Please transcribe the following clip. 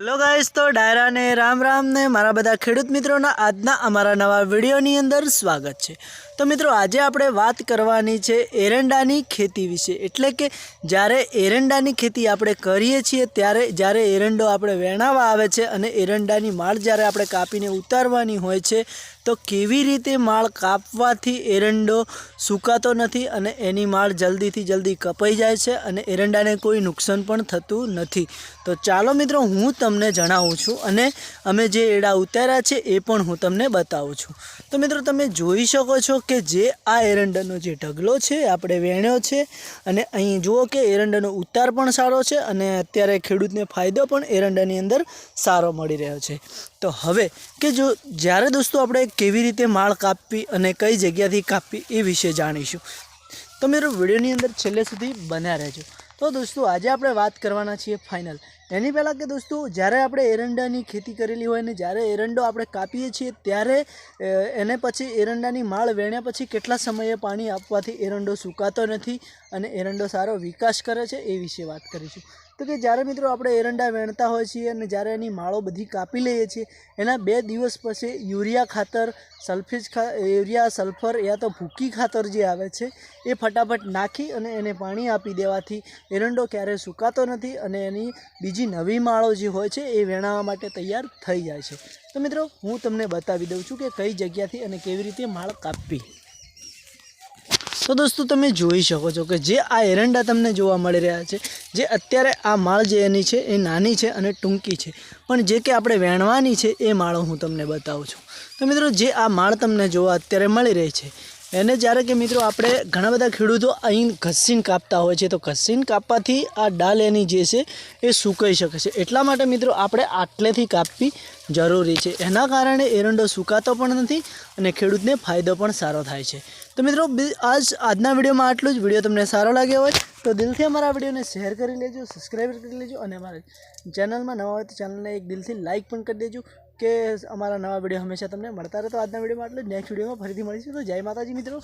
Hello guys તો ડાયરા ને રામ રામ ને મારા બધા ખેડૂત મિત્રોના આજના અમારા નવા વિડીયોની અંદર સ્વાગત છે. તો મિત્રો, આજે આપણે વાત કરવાની છે એરંડાની ખેતી વિશે. એટલે કે, જ્યારે એરંડાની ખેતી આપણે કરીએ છીએ, ત્યારે જ્યારે એરંડો આપણે વેણાવા આવે છે અને એરંડાની માળ જ્યારે આપણે કાપીને ઉતારવાની હોય છે, તો કેવી રીતે માળ કાપવાથી એરંડો સુકાતો નથી અને એની માળ જલ્દીથી જલ્દી કપાઈ જાય છે અને એરંડાને કોઈ નુકસાન પણ થતું નથી? તો ચાલો મિત્રો, હું તમને જણાવું છું અને અમે જે એડા ઉતાર્યા છે એ પણ હું તમને બતાવું છું. તો મિત્રો, તમે જોઈ શકો છો કે જે આ એરંડાનો જે ઢગલો છે, આપણે વેણ્યો છે, અને અહીં જુઓ કે એરંડાનો ઉતાર પણ સારો છે, અને અત્યારે ખેડૂતને ફાયદો પણ એરંડાની અંદર સારો મળી રહ્યો છે. તો હવે કે જો જ્યારે દોસ્તો આપણે કેવી રીતે માળ કાપવી અને કઈ જગ્યાથી કાપવી એ વિશે જાણીશું. તો મિત્રો વિડીયોની અંદર છેલ્લે સુધી બન્યા રહેજો. તો દોસ્તો, આજે આપણે વાત કરવાના છીએ ફાઇનલ એની પહેલાં કે દોસ્તો, જ્યારે આપણે એરંડાની ખેતી કરેલી હોય ને જ્યારે એરંડો આપણે કાપીએ છીએ, ત્યારે એને પછી એરંડાની માળ વેણ્યા પછી કેટલા સમયે પાણી આપવાથી એરંડો સુકાતો નથી અને એરંડો સારો વિકાસ કરે છે એ વિશે વાત કરીશું. તો કે જ્યારે મિત્રો આપણે એરંડા વેણતા હોય છીએ અને જ્યારે એની માળો બધી કાપી લઈએ છીએ, એના બે દિવસ પછી યુરિયા ખાતર, સલ્ફેજ ખા, યુરિયા, સલ્ફર યા તો ભૂકી ખાતર જે આવે છે, એ ફટાફટ નાખી અને એને પાણી આપી દેવાથી એરંડો ક્યારેય સુકાતો નથી અને એની બીજી નવી માળો જે હોય છે એ વેણાવા માટે તૈયાર થઈ જાય છે. તો મિત્રો, હું તમને બતાવી દઉં છું કે કઈ જગ્યાથી અને કેવી રીતે માળ કાપવી. તો દોસ્તો તમે જોઈ શકો છો કે જે આ એરંડા તમને જોવા મળી રહ્યા છે, જે અત્યારે આ માળ જે એની છે એ નાની છે અને ટૂંકી છે. પણ જે કે આપણે વેણવાની છે એ માળો હું તમને બતાવું છું. તો મિત્રો, જે આ માળ તમને જોવા અત્યારે મળી રહી છે એને જ્યારે કે મિત્રો આપણે ઘણા બધા ખેડૂતો અહીં ઘસીને કાપતા હોય છે, તો ઘસીને કાપવાથી આ ડાલ એની જે છે એ સુકાઈ શકે છે. એટલા માટે મિત્રો આપણે આટલેથી કાપવી જરૂરી છે. એના કારણે એરંડો સુકાતો પણ નથી અને ખેડૂતને ફાયદો પણ સારો થાય છે. તો મિત્રો આજ આજના વિડીયોમાં આટલું જ. વીડિયો તમને સારો લાગ્યો હોય તો દિલથી અમારા વિડીયોને શેર કરી લેજો સબસ્ક્રાઈબ કરી લેજો અને અમારા ચેનલમાં નવા હોય તો ચેનલને એક દિલથી લાઇક પણ કરી દેજો. કે અમારા નવા વીડિયો હંમેશા તમને મળતા રહે. તો આજના વિડીયોમાં એટલે નેક્સ્ટ વિડીયોમાં ફરીથી મળીશું. તો જય માતાજી મિત્રો.